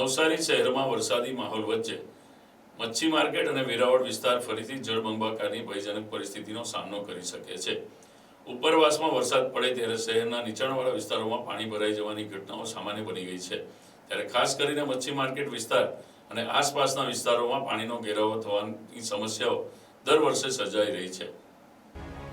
નવસારી શહેરમાં વરસાદી માહોલ વચ્ચે મચ્છી માર્કેટ અને વેરાવળ વિસ્તાર ફરીથી જળબંબાકારની ભયજનક પરિસ્થિતિનો સામનો કરી શકે છે. ઉપરવાસમાં વરસાદ પડે ત્યારે શહેરના નીચાણવાળા વિસ્તારોમાં પાણી ભરાઈ જવાની ઘટનાઓ સામાન્ય બની ગઈ છે. ત્યારે ખાસ કરીને મચ્છી માર્કેટ વિસ્તાર અને આસપાસના વિસ્તારોમાં પાણીનો ઘેરાવો થવાની સમસ્યાઓ દર વર્ષે સર્જાઈ રહી છે.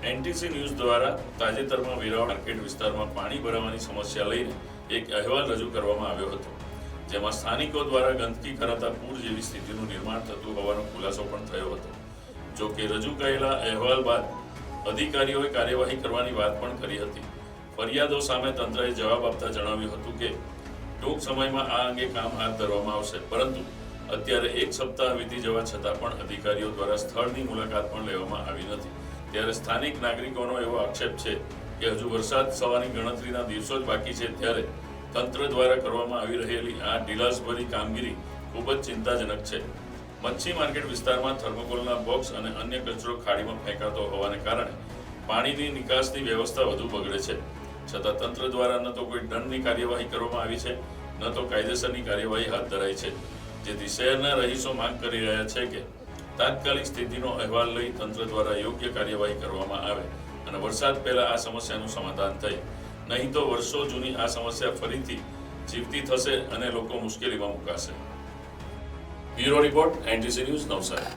એનટીસી ન્યૂઝ દ્વારા તાજેતરમાં વેરાવળ માર્કેટ વિસ્તારમાં પાણી ભરાવાની સમસ્યા લઈને એક અહેવાલ રજૂ કરવામાં આવ્યો હતો. જેમાં સ્થાનિકો દ્વારા ગંદકી કરાતા પૂર જેવી સ્થિતિનું નિર્માણ થતું હોવાનો ખુલાસો પણ થયો હતો. જો કે રજૂ કરેલા અહેવાલ બાદ અધિકારીઓએ કાર્યવાહી કરવાની વાત પણ કરી હતી. ફરિયાદો સામે તંત્રએ જવાબ આપતા જણાવ્યું હતું કે, ટૂંક સમયમાં આ અંગે કામ હાથ ધરવામાં આવશે, પરંતુ અત્યારે એક સપ્તાહ વીતી જવા છતાં પણ અધિકારીઓ દ્વારા સ્થળની મુલાકાત પણ લેવામાં આવી નથી. ત્યારે સ્થાનિક નાગરિકોનો એવો આક્ષેપ છે કે હજુ વરસાદ થવાની ગણતરીના દિવસો જ બાકી છે, ત્યારે તંત્ર દ્વારા કરવામાં આવી રહેલી આ ઢીલાસભરી કામગીરી ખૂબ જ ચિંતાજનક છે. મચ્છી માર્કેટ વિસ્તારમાં થર્મોકોલના બોક્સ અને અન્ય કચરો ખાડીમાં ફેંકાતો હોવાને કારણે પાણીની નિકાસની વ્યવસ્થા વધુ બગડે છે. છતાં તંત્ર દ્વારા ન તો કોઈ દંડની કાર્યવાહી કરવામાં આવી છે, ન તો કાયદેસરની કાર્યવાહી હાથ ધરાઈ છે. જેથી શહેરના રહીશો માંગ કરી રહ્યા છે કે તાત્કાલિક સ્થિતિનો અહેવાલ લઈ તંત્ર દ્વારા યોગ્ય કાર્યવાહી કરવામાં આવે અને વરસાદ પહેલા આ સમસ્યાનું સમાધાન થાય. નહીં તો વર્ષો જૂની આ સમસ્યા ફરીથી જીવતી થશે અને લોકો મુશ્કેલીમાં મુકાશે. Bureau report, NTC news, Navsari.